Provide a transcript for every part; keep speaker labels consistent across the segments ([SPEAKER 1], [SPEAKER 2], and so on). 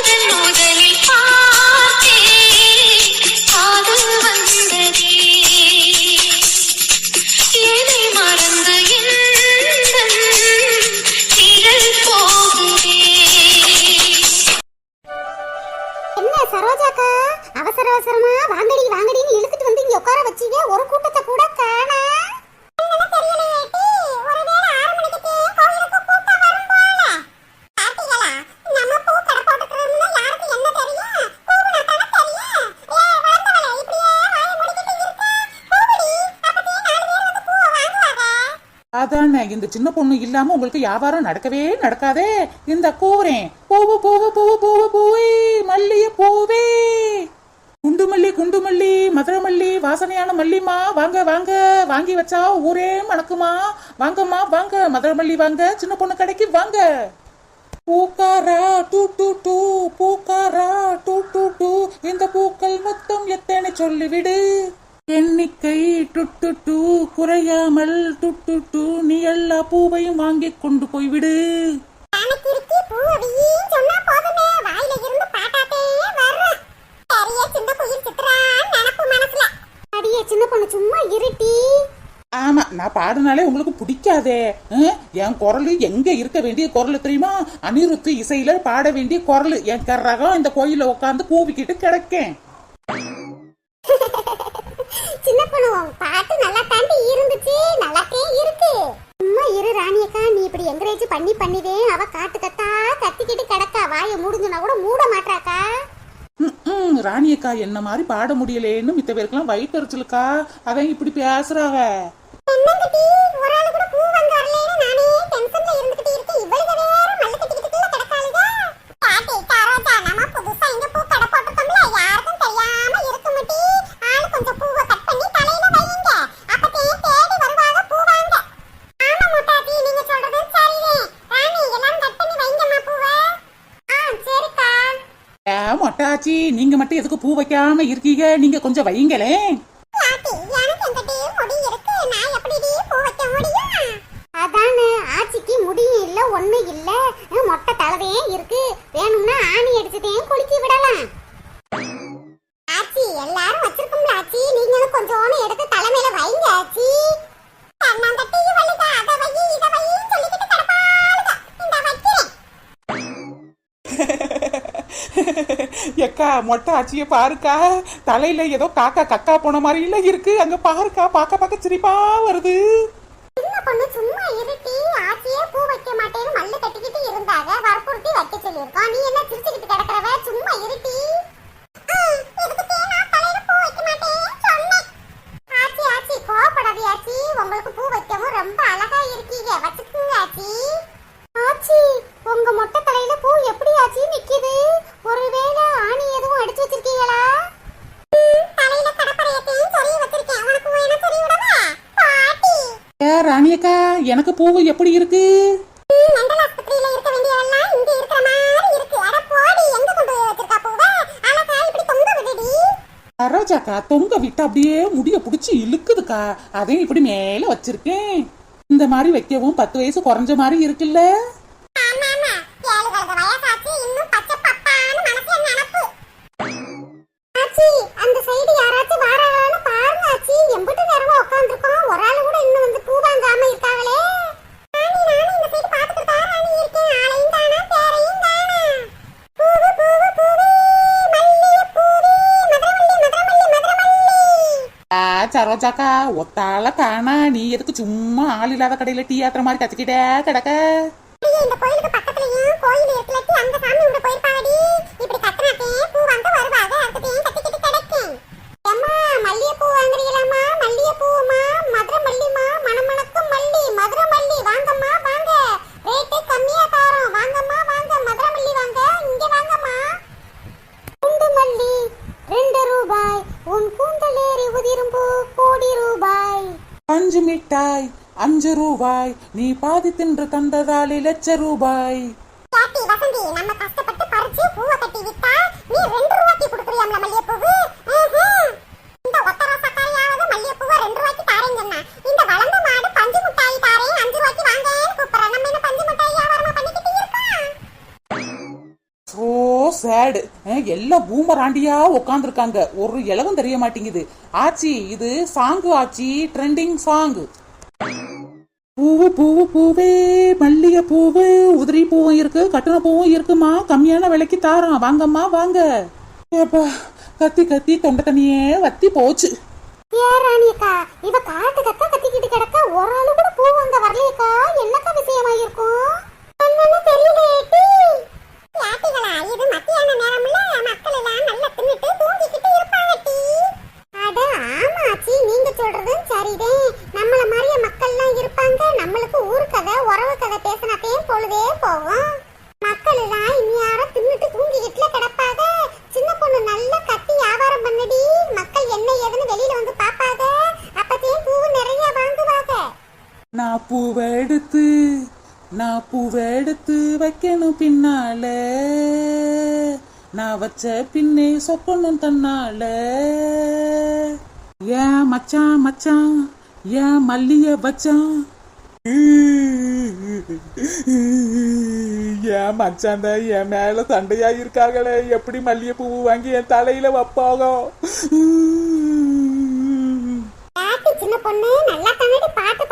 [SPEAKER 1] முதல் முதலில்
[SPEAKER 2] அதானே இந்த சின்ன பொண்ணு இல்லாம உங்களுக்கு வியாபாரம் நடக்கவே நடக்காதே. இந்த கூறேன் பூவு பூவு பூவு பூவு பூவே மல்லிய பூவே. குண்டு மல்லி குண்டு மல்லி மதுரை மல்லி வாசனையான மல்லிமா வாங்க வாங்க வாங்கி வச்சா ஊரே மணக்குமா. வாங்கம்மா வாங்க மதுரை மல்லி வாங்க சின்ன பொண்ணு கடைக்கு வாங்க. பூக்காரா டூ டூ டூ. பூக்காரா டூ டூ டூ. இந்த பூக்கள் மொத்தம் எத்தனை சொல்லிவிடு. எண்ணிக்கை டுட்டு டூ குறையாமல் டுட்டு டூ நீ எல்லா பூவையும் வாங்கி கொண்டு போய்விடு. ஆமா நான் பாடினாலே உங்களுக்கு பிடிக்காதே. என் குரல் எங்க இருக்க வேண்டிய குரல் தெரியுமா? அனிருத்து இசையில பாட வேண்டிய குரல். என் கரகம் இந்த கோயில உட்காந்து கூவிக்கிட்டு கிடக்கேன்
[SPEAKER 3] சின்ன பொண்ணு உன் பாட்டு நல்லா தாண்டி இருந்துச்சு நல்லாத்தே இருக்கு சும்மா இரு ராணியக்கா நீ இப்படி என்கரேஜ் பண்ணி பண்ணிதே அவ காட்டு கத்தா கத்திக்கிட்டு கிடக்கா வாயை மூடுஞ்சுனா கூட மூட மாட்டாக்கா
[SPEAKER 2] ராணியக்கா என்ன மாதிரி பாட முடியலேன்னு மித்த பேருக்கெல்லாம் வயிற்றுச்சலுக்கா அதான் இப்படி பேசுறாங்க
[SPEAKER 3] என்னங்கடி ஒரு ஆளு கூட பூ வாங்க வரலைன்னு நானே டென்ஷன்ல இருந்துகிட்டு இருக்கு இவளுக வேற மல்ல நீங்க
[SPEAKER 2] மட்டும் எதுக்கு பூ வைக்காம இருக்கீங்க? நீங்க கொஞ்சம்
[SPEAKER 3] முடியும்? அதானே ஆச்சிக்கு முடியும் இல்ல ஒண்ணு இல்ல. மொட்டை தலவே இருக்கு. வேணும்னா ஆணி அடிச்சுதையும் குளிக்க
[SPEAKER 2] அக்கா மொட்டை அச்சிய பாருக்கா. தலையில ஏதோ காக்கா கக்கா போன மாதிரி இல்ல இருக்கு. அங்க பாருக்கா பாக்க பாக்க சிரிப்பா வருது
[SPEAKER 3] சின்ன பொண்ணு சும்மா இருட்டி ஆச்சியே பூ வைக்க மாட்டேன்னு மல்லு கட்டிக்கிட்டு இருந்தாங்க வற்புறுத்தி வைக்க சொல்லியிருக்கோம் நீ என்ன சிரிச்சுக்கிட்டு கிடக்குறவ சும்மா இருட்டி ஆச்சி ஆச்சி கோவப்படாதே ஆச்சி உங்களுக்கு பூ வைக்கவும் ரொம்ப அழகா இருக்கீங்க வச்சுக்கோங்க ஆச்சி ஆச்சி உங்க மொட்டை தலையில பூ எப்படி ஆச்சி நிக்குது ஒருவேளை ஆணி எதுவும் அடிச்சு வச்சிருக்கீங்களா தலையில கடப்பரையத்தையும் சொறி வச்சிருக்கேன் உனக்கு வேணா சொறி விடவா பாட்டி
[SPEAKER 2] ஏ ராணியக்கா எனக்கு பூவு எப்படி இருக்கு
[SPEAKER 3] மெண்டல் ஆஸ்பத்திரியில இருக்க வேண்டியதெல்லாம் இங்க இருக்கிற மாதிரி இருக்கு அட போடி எங்க கொண்டு போய் வச்சிருக்கா பூவ அழகா இப்படி தொங்க விடுடி.
[SPEAKER 2] சரோஜாக்கா தொங்க விட்டு அப்படியே முடிய புடிச்சு இழுக்குதுக்கா. அதையும் இப்படி மேல வச்சிருக்கேன். இந்த மாதிரி வைக்கவும் பத்து வயசு குறைஞ்ச மாதிரி இருக்குல்ல? சரோஜாக்கா ஒத்தால காணா நீ எதுக்கு சும்மா ஆள் இல்லாத கடையில டீ ஆத்துற மாதிரி கத்திக்கிட்டே கிடக்க
[SPEAKER 3] அப்படியே இந்த கோயிலுக்கு பக்கத்துலயும் கோயில் இருக்குலட்டி அந்த சாமி உள்ள போயிருப்பாடி இப்படி கத்துனாத்தே பூ வாங்க வருவாங்க அதுக்கிட்டையும் கத்திக்கிட்டு கிடக்கேன் அம்மா மல்லிகைப்பூ வாங்குறீங்களாம்மா மல்லிகைப்பூமா மதுரை மல்லிமா மணமணக்கும் மல்லி மதுரை மல்லி வாங்கம்மா வாங்க ரேட்டு கம்மியா தாரோம் வாங்கம்மா வாங்க மதுரை மல்லி வாங்க இங்க வாங்கம்மா குண்டு மல்லி ரெண்டு ரூபாய் உன் கூந்தலேறி உதிரும் பூ கோடி ரூபாய்
[SPEAKER 2] அஞ்சு மிட்டாய் அஞ்சு ரூபாய். நீ பாதி தின்று தந்ததால் லட்ச ரூபாய்.
[SPEAKER 3] பாட்டி வசந்தி நம்ம கஷ்டப்பட்டு பறிச்சு பூவை கட்டி வித்தா நீ ரெண்டு ரூபாய்க்கு கொடுக்குறியாம்ல மல்லிகைப்பூவு. இந்த ஒத்த ரோசக்காரியாவது மல்லிகைப்பூவை ரெண்டு ரூபாய்க்கு தாரேன்னு சொன்னா. இந்த வளர்ந்த மாடு பஞ்சு மிட்டாய் தாரேன் அஞ்சு ரூபாய்க்கு வாங்கன்னு கூப்பிடுறேன். நம்ம என்ன பஞ்சு மிட்டாய் வியாபாரமா பண்ணிக்கிட்டு இருக்கோம்?
[SPEAKER 2] ஓ சேடு எல்லாம் பூமராண்டியா உட்காந்துருக்காங்க ஒரு இலவும் தெரிய மாட்டேங்குது. ஆச்சி இது சாங்கு ஆச்சி ட்ரெண்டிங் சாங் பூவு பூவு பூவே. மல்லிகை பூவு உதிரி பூவும் இருக்கு கட்டண பூவும் இருக்குமா? கம்மியான விலைக்கு தாரோம். வாங்கம்மா வாங்க. ஏப்பா கத்தி கத்தி தொண்டை தண்ணியே வத்தி போச்சு.
[SPEAKER 3] ஏ ராணியக்கா இவ காட்டு கத்த கத்திக்கிட்டு கிடக்க ஒரு ஆளு கூட பூ வாங்க வரலையக்கா என்னக்கா விஷயமா இருக்கும் என்னன்னு தெரியல ஏட்டி யாட்டிகளா இது மத்தியான நேரம்ல மக்கள் எல்லாம் நல்லா தின்னுட்டு தூங்கிக்கிட்டு இருப்பாங்க டி அட ஆமாச்சி நீங்க சொல்றதும் சரிதான் நம்மள மாதிரியே மக்கள்லாம் இருப்பாங்க நம்மளுக்கு ஊர் கதை உறவு கதை பேசினாத்தே பொழுதே போகும் மக்கள் எல்லாம் இந்நேரம் தின்னுட்டு தூங்கிக்கிட்டுல கிடப்பாங்க சின்ன பொண்ணு நல்லா கத்தி வியாபாரம் பண்ணுடி மக்கள் என்ன ஏதுன்னு வெளியில வந்து பாப்பாங்க அப்பத்தையும் பூ நிறைய வாங்குவாங்க
[SPEAKER 2] நான் பூவை எடுத்து நான் பூவை எடுத்து வைக்கணும் பின்னால. நான் வச்ச பின்னே சொக்கணும் தன்னால. ஏன் மச்சான் மச்சான் ஏன் மல்லிய வச்சான் ஏன் மச்சான் தான் என் மேல சண்டையா இருக்காங்களே எப்படி மல்லிகை பூ வாங்கி என் தலையில வைப்பாங்க
[SPEAKER 3] சின்ன பொண்ணு நல்லா தமிழ் பாட்டு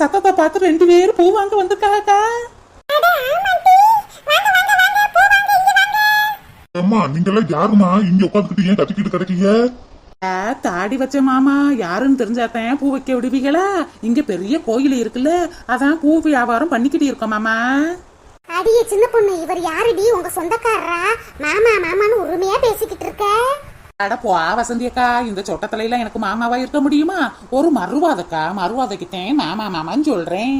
[SPEAKER 2] சத்தத்தை பார்த்து ரெண்டு பேரும் பூ வாங்க வந்திருக்காக்கா
[SPEAKER 4] அம்மா நீங்கெல்லாம் யாருமா இங்க உட்காந்துக்கிட்டு ஏன் கத்திக்கிட்டு கிடைக்கீங்க?
[SPEAKER 2] ஆ, தாடி வச்ச மாமா யாருன்னு தெரிஞ்சாதான் பூ வைக்க விடுவீங்களா? இங்க பெரிய கோயில் இருக்குல்ல அதான் பூ வியாபாரம் பண்ணிக்கிட்டு இருக்கோம் மாமா.
[SPEAKER 3] அடியே சின்ன பொண்ணு இவர் யாருடி? உங்க சொந்தக்காரரா? மாமா மாமான்னு உரிமையா பேசிக்கிட்டு இருக்க.
[SPEAKER 2] அட போ வசந்தி அக்கா இந்த சொட்டத்துல எல்லாம் எனக்கு மாமாவா இருக்க முடியுமா? ஒரு மறுவாதக்கா மறுவாதைக்குத்தேன். மாமா மாமான்னு சொல்றேன்.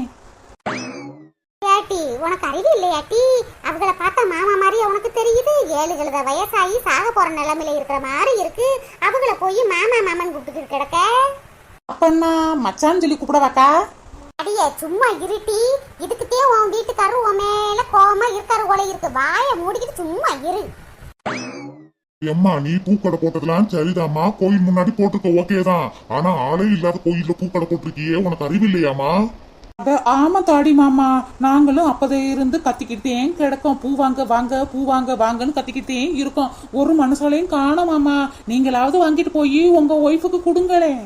[SPEAKER 3] ஏட்டி உனக்கு அறிவு இல்லையாட்டி அவங்கள பார்த்தா மாமா மாதிரி உனக்கு தெரியுது. ஏழு கழுத வயசாகி சாக போற நிலைமையில இருக்கிற மாதிரி இருக்கு. அவங்கள போய் மாமா மாமன் கூப்பிட்டுக்கிட்டு கிடக்க?
[SPEAKER 2] அப்பன்னா மச்சான் சொல்லி கூப்பிடவாக்கா?
[SPEAKER 3] அடியே சும்மா இருட்டி இதுக்குத்தே உன் வீட்டுக்காரரு உன் மேல கோவமா இருக்காரு போல இருக்கு. வாயை மூடிக்கிட்டு சும்மா இரு.
[SPEAKER 4] எம்மா நீ பூக்கடை போட்டதெல்லாம் சரிதாம்மா. கோயில் முன்னாடி போட்டுக்க ஓகே தான். ஆனா ஆளே இல்லாத கோயில்ல பூக்கடை போட்டிருக்கியே உனக்கு அறிவு இல்லையாமா
[SPEAKER 2] அட ஆமா தாடி மாமா. நாங்களும் அப்பதே இருந்து கத்திக்கிட்டேன் கிடக்கோம். பூ வாங்க வாங்க பூ வாங்க வாங்கன்னு கத்திக்கிட்டே இருக்கோம். ஒரு மனுஷாலையும் காணோம் மாமா. நீங்களாவது வாங்கிட்டு போய் உங்க ஒய்ஃபுக்கு கொடுங்களேன்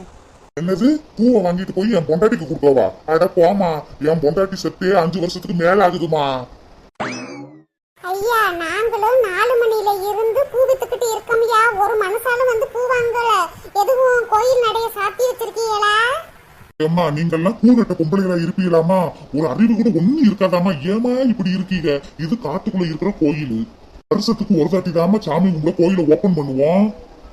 [SPEAKER 4] என்னது? பூவை வாங்கிட்டு போய் என் பொண்டாட்டிக்கு கொடுக்கவா? அட போமா என் பொண்டாட்டி செத்தே அஞ்சு வருஷத்துக்கு மேல ஆகுதுமா
[SPEAKER 3] ஐயா நாங்களும் நாலு மணில இருந்து வித்துக்கிட்டு இருக்கமியா. ஒரு மனசால வந்து பூ வாங்கல. எதுவும் கோயில் நடைய சாத்தி வச்சிருக்கீங்களா?
[SPEAKER 4] ஏம்மா நீங்கெல்லாம் கூடட்ட பொம்பளைகளா இருப்பீங்களாமா ஒரு அறிவு கூட ஒண்ணும் இருக்காதாமா ஏமா இப்படி இருக்கீங்க? இது காட்டுக்குள்ள இருக்கிற கோயில். வருஷத்துக்கு ஒரு தாட்டி தாமா சாமி கும்பிட கோயில ஓபன் பண்ணுவோம்.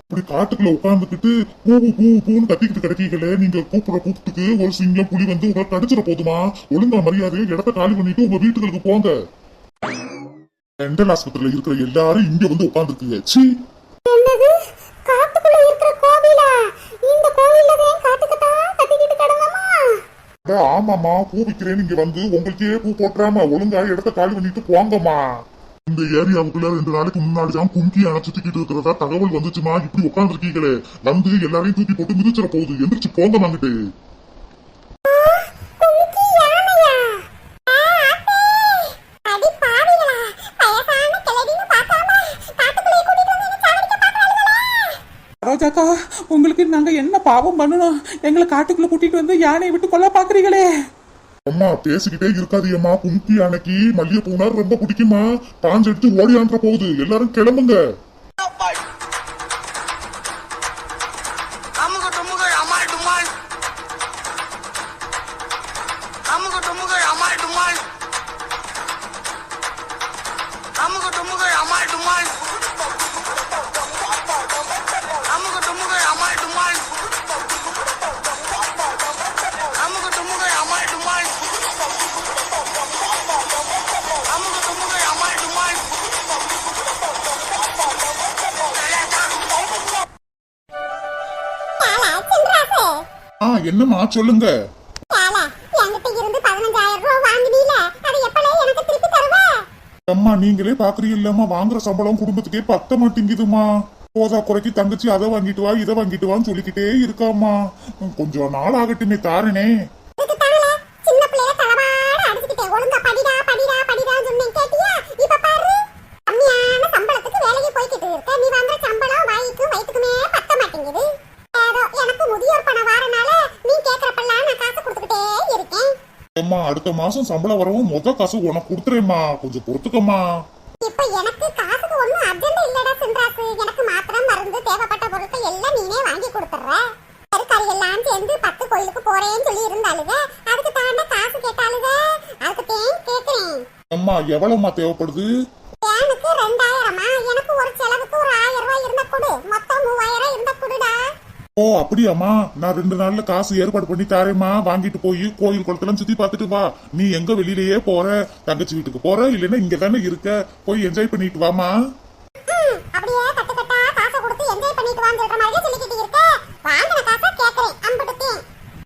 [SPEAKER 4] இப்படி காட்டுக்குள்ள உட்கார்ந்துக்கிட்டு பூ பூ பூன்னு கத்திக்கிட்டு கிடைக்கீங்களே நீங்க கூப்பிடுற கூப்பிட்டுக்கு ஒரு சிங்கம் புலி வந்து உங்களை கடிச்சிட போதுமா? ஒழுங்கா மரியாதையை இடத்த காலி பண்ணிட்டு உங்க வீட்டுகளுக்கு போங்க. டென்டல் ஆஸ்பத்திரியில இருக்கிற எல்லாரும் இங்க வந்து உட்கார்ந்துருக்கீங்க. சீ
[SPEAKER 3] என்னது? காட்டுக்குள்ள இருக்கிற கோவிலா? இந்த கோவில்ல தான் காட்டுக்கட்டா கட்டிக்கிட்டு கிடந்தமா?
[SPEAKER 4] அட, ஆமாமா பூ விக்கிறேன்னு இங்க வந்து உங்களுக்கே பூ போட்டுறாம ஒழுங்கா இடத்த காலி பண்ணிட்டு போங்கம்மா. இந்த ஏரியாவுக்குள்ள ரெண்டு நாளைக்கு முன்னாடி தான் கும்கி அணை சுத்திக்கிட்டு இருக்கிறதா தகவல் வந்துச்சுமா? இப்படி உட்காந்துருக்கீங்களே வந்து எல்லாரையும் தூக்கி போட்டு மிதிச்சிட போகுது. எந்திரிச்சு போங்க வாங்கிட்டு
[SPEAKER 2] ராஜாக்கா உங்களுக்கு நாங்க என்ன பாவம் பண்ணணும் எங்களை காட்டுக்குள்ள கூட்டிட்டு வந்து யானையை விட்டு கொல்ல பாக்குறீங்களே?
[SPEAKER 4] அம்மா பேசிக்கிட்டே இருக்காதியம்மா கும்கி அணைக்கு மல்லிகை பூனா ரொம்ப பிடிக்குமா பாஞ்செடுத்து ஓடியான்ற போகுது. எல்லாரும் கிளம்புங்க.
[SPEAKER 3] திருப்பி தருவ?
[SPEAKER 4] அம்மா நீங்களே பாக்குறீங்கல்லம்மா வாங்குற சம்பளம் குடும்பத்துக்கே பத்த மாட்டேங்குதுமா போதா குறைக்கு தங்கச்சி அதை வாங்கிட்டு வா இதை வாங்கிட்டு வான்னு சொல்லிக்கிட்டே இருக்காம்மா. கொஞ்சம் நாள் ஆகட்டுமே தாரனே
[SPEAKER 3] இதுக்கு தானே சின்ன பிள்ளைய தலவாட அடிச்சுக்கிட்டே ஒழுங்கா படிடா படிடா படிடான்னு சொன்னேன் கேட்டியா இப்ப பாரு கம்மியான சம்பளத்துக்கு வேலைக்கு போய்கிட்டு இருக்க நீ வாங்குற சம்பளம் வாய்க்கும் வயிற்றுக்குமே பத்த மாட்டேங்குது ஏதோ எனக்கு முதியோர் பணம் வாரனால நீ கேக்குறப்பெல்லாம் நான் காசு கொடுத்துக்கிட்டே இருக்கேன்
[SPEAKER 4] அம்மா அடுத்த மாசம் சம்பளம் வரவும் மொத காசு உனக்கு கொடுத்துறேம்மா. கொஞ்சம் பொறுத்துக்கம்மா.
[SPEAKER 3] இப்ப எனக்கு காசுக்கு ஒண்ணும் அர்ஜென்ட் இல்லடா சின்ராசு. எனக்கு மாத்திரம் மருந்து தேவைப்பட்ட பொருட்கள் எல்லாம் நீனே வாங்கி கொடுத்துற தற்காலி எல்லாம் சேர்ந்து பத்து கோயிலுக்கு போறேன்னு சொல்லி இருந்தாளுங்க. அதுக்கு தாண்ட காசு கேட்டாளுங்க. அதுக்கு தேன் கேக்குறேன்.
[SPEAKER 4] அம்மா எவ்வளவுமா தேவைப்படுது
[SPEAKER 3] எனக்கு ரெண்டாயிரமா எனக்கு ஒரு செலவுக்கு ஒரு ஆயிரம் ரூபாய் இருந்தா கொடு மொத்தம் மூவாயிரம் இருந்தா கொடுடா
[SPEAKER 4] ஓ அப்படியாம்மா? நான் ரெண்டு நாள்ல காசு ஏற்பாடு பண்ணி தாரேம்மா. வாங்கிட்டு போய் கோயில் குளத்தெல்லாம் சுத்தி பார்த்துட்டு வா. நீ எங்க வெளியிலயே போற? தங்கச்சி வீட்டுக்கு போற? இல்லைன்னா இங்க தானே இருக்க. போய் என்ஜாய் பண்ணிட்டு வாமா
[SPEAKER 3] என்னதான் அப்படியே கட்டு கட்டா காசை கொடுத்து என்ஜாய் பண்ணிட்டு வாங்கிற மாதிரி சொல்லிக்கிட்டு இருக்க வாங்கின காசை கேக்குறேன் அம்படுத்தேன்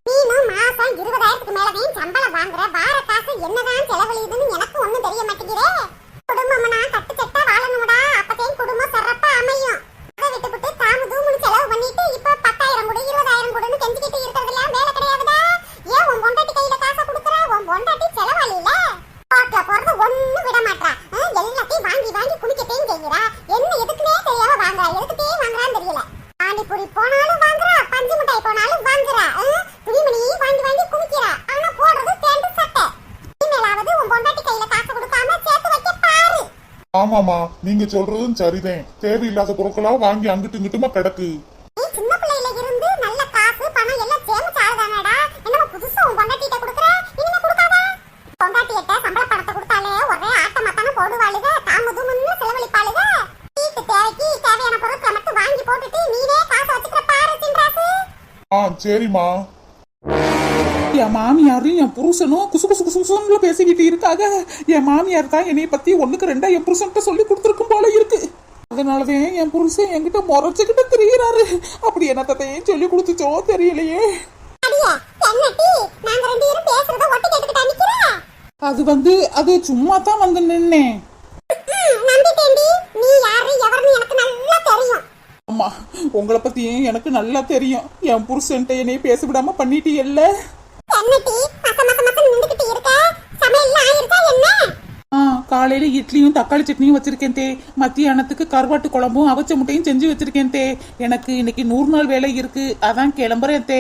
[SPEAKER 3] நீனும் மாசம் இருபதாயிரத்துக்கு மேலதையும் சம்பளம் வாங்குற வார காசு என்னதான் செலவழியுதுன்னு எனக்கு ஒண்ணும் தெரிய மாட்டேங்குதே குடும்பம்னா கட்டு சட்டா வாழணும்டா அப்பதையும் குடும்பம் சிறப்பா அமையும் அதை விட்டுவிட்டு தாமு தூமுன்னு செலவு பண்ணிட்டு இப்ப பத்தாயிரம் கொடு இருபதாயிரம் கொடுன்னு கெஞ்சிக்கிட்டு இருக்கிறதெல்லாம் வேலை கிடையாதுடா ஏன் உன் பொண்டாட்டி கையில காசை கொடுக்குற உன் பொண்டாட்டி செலவாளியில ரோட்ல போறது ஒண்ணு விட மாட்டா ஆ, எல்லாத்தையும் வாங்கி வாங்கி குடிக்கத்தையும் செய்கிறா என்ன எதுக்குனே தெரியாம வாங்குறா எதுக்குட்டே வாங்குறான்னு தெரியல பானிபூரி போனாலும் வாங்குறா பஞ்சு மிட்டாய் போனாலும் வாங்குறா ஆ, துணிமணி வாங்கி வாங்கி குடிக்கிறா ஆனா போடுறது பேண்ட் சட்டை இனிமேலாவது உன் பொண்டாட்டி கையில காசு கொடுக்காம சேர்த்து வைக்க பாரு
[SPEAKER 4] ஆமாமா நீங்க சொல்றதும் சரிதான். தேவையில்லாத பொருட்களா வாங்கி அங்கிட்டு இங்கிட்டுமா கிடக்கு. சரிம்மா.
[SPEAKER 2] என் மாமியாரும் என் புருஷனும் குசு குசு குசு குசுன்னு பேசிக்கிட்டு இருக்காங்க. என் மாமியார் தான் என்னைய பத்தி ஒண்ணுக்கு ரெண்டா என் புருஷன்கிட்ட சொல்லி கொடுத்துருக்கும் போல இருக்கு. அதனாலதான் என் புருஷன் என்கிட்ட முறைச்சுக்கிட்டு திரியிறாரு. அப்படி என்னத்தையும் சொல்லி கொடுத்துச்சோ தெரியலையே. அது வந்து அது சும்மா தான் வந்து நின்னேன். அம்மா உங்களை பத்தியும் எனக்கு நல்லா தெரியும். என் புருஷன்ட்ட என்னைய பேச விடாம பண்ணிட்டீல்ல காலையில இட்லியும் தக்காளி சட்னியும் வச்சிருக்கேன் தே. மத்தியானத்துக்கு கருவாட்டு குழம்பும் அவச்ச முட்டையும் செஞ்சு வச்சிருக்கேன் தே. எனக்கு இன்னைக்கு நூறு நாள் வேலை இருக்கு. அதான் கிளம்புறேன் தே.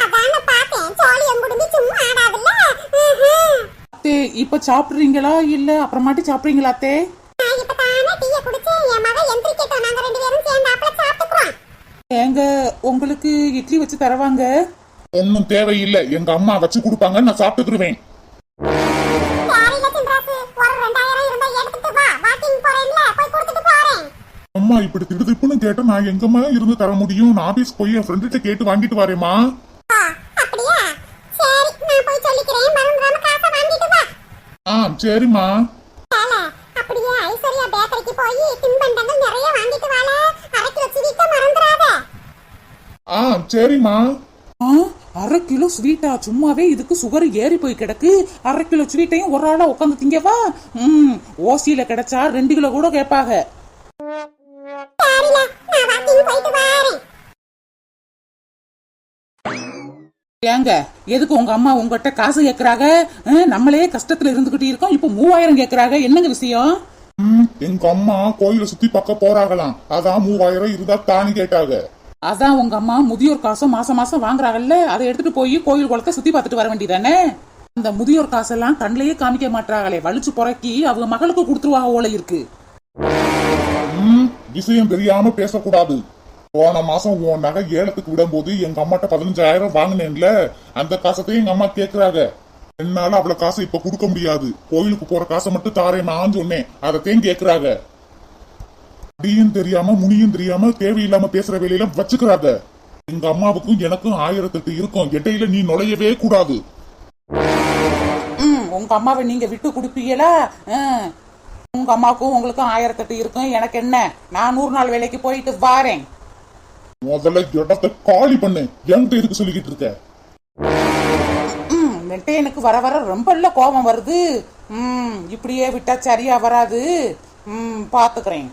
[SPEAKER 3] அதான பார்த்தேன். சோழி எம்புடும்பி சும்மா ஆடாதுல்ல? ம்ஹும்.
[SPEAKER 2] தே இப்ப சாப்பிடுறீங்களா இல்ல அப்புறமாட்டி சாப்பிடுறீங்களா தே?
[SPEAKER 3] நான் இப்ப தானே டீய குடிச்சு என் மக எந்திரிக்கட்டும் நாங்க ரெண்டு பேரும் சேர்ந்தாப்புல சாப்பிட்டுக்குறோம்
[SPEAKER 2] ஏங்க உங்களுக்கு இட்லி வச்சு தரவாங்க?
[SPEAKER 4] ஒன்னும் தேவையில்லை. எங்க அம்மா வச்சு கொடுப்பாங்க நான் சாப்பிட்டுக்கிருவேன் அம்மா இப்படி திடுதிப்புன்னு கேட்டா நான் எங்கம்மா இருந்து தர முடியும்? நான் ஆபீஸ் போய் என் ஃப்ரெண்ட்கிட்ட கேட்டு வாங்கிட்டு வரேம்மா.
[SPEAKER 3] ஆ,
[SPEAKER 4] சரிம்மா. ஆ சரிம்மா.
[SPEAKER 2] அரை கிலோ ஸ்வீட்டா சும்மாவே இதுக்கு சுகர் ஏறி போய் கிடக்கு. அரை கிலோ ஸ்வீட்டையும் ஒரு ஆளா உட்காந்து திங்கவா? ம் ஓசியில கிடைச்சா ரெண்டு கிலோ கூட கேட்பாங்க.
[SPEAKER 3] சரில நான் வாக்கிங் போயிட்டு வரேன்.
[SPEAKER 2] ஏங்க எதுக்கு உங்க அம்மா உங்ககிட்ட காசு கேக்குறாங்க? நம்மளே கஷ்டத்துல இருந்துகிட்டு இருக்கோம். இப்போ மூவாயிரம் கேக்குறாங்க. என்னங்க விஷயம்?
[SPEAKER 4] ம், எங்க அம்மா கோயில சுத்தி பார்க்க போறாங்களாம். அதான் மூவாயிரம் இருந்தா தானி கேட்டாங்க.
[SPEAKER 2] அதான் உங்க அம்மா முதியோர் காசும் மாசம் மாசம் வாங்குறாங்கல்ல அதை எடுத்துட்டு போய் கோயில் குளத்தை சுத்தி பார்த்துட்டு வர வேண்டியதானே? அந்த முதியோர் காசெல்லாம் கண்ணிலேயே காமிக்க மாட்டாங்களே வலிச்சு புறக்கி அவங்க மகளுக்கு கொடுத்துருவாங்க ஓலை இருக்கு.
[SPEAKER 4] ம், விஷயம் தெரியாம பேசக்கூடாது. போன மாசம் உன் நகை ஏலத்துக்கு விடும்போது எங்க அம்மாட்ட பதினஞ்சாயிரம் வாங்கினேன்ல அந்த காசத்தையும் எங்க அம்மா கேக்குறாங்க. என்னால அவ்வளவு காசு இப்ப கொடுக்க முடியாது. கோயிலுக்கு போற காசை மட்டும் தாரேன் நான் சொன்னேன். அதைத்தையும் கேக்குறாங்க. அடியும் தெரியாம முனியும் தெரியாம தேவையில்லாம பேசுற வேலையில வச்சுக்கிறாங்க. எங்க அம்மாவுக்கும் எனக்கும் ஆயிரத்தெட்டு இருக்கும். இடையில நீ நுழையவே கூடாது.
[SPEAKER 2] ம் உங்க அம்மாவை நீங்க விட்டு கொடுப்பீங்களா. உங்க அம்மாவுக்கும் உங்களுக்கும் ஆயிரத்தெட்டு இருக்கும். எனக்கு என்ன? நான் நூறு நாள் வேலைக்கு போயிட்டு வாரேன்.
[SPEAKER 4] முதல்ல இடத்த காலி பண்ணு. என்கிட்ட எதுக்கு சொல்லிக்கிட்டு இருக்க?
[SPEAKER 2] ம் நெட்டே எனக்கு வர வர ரொம்ப கோபம் வருது. ம் இப்படியே விட்டா சரியா வராது. ம் பாத்துக்கிறேன்.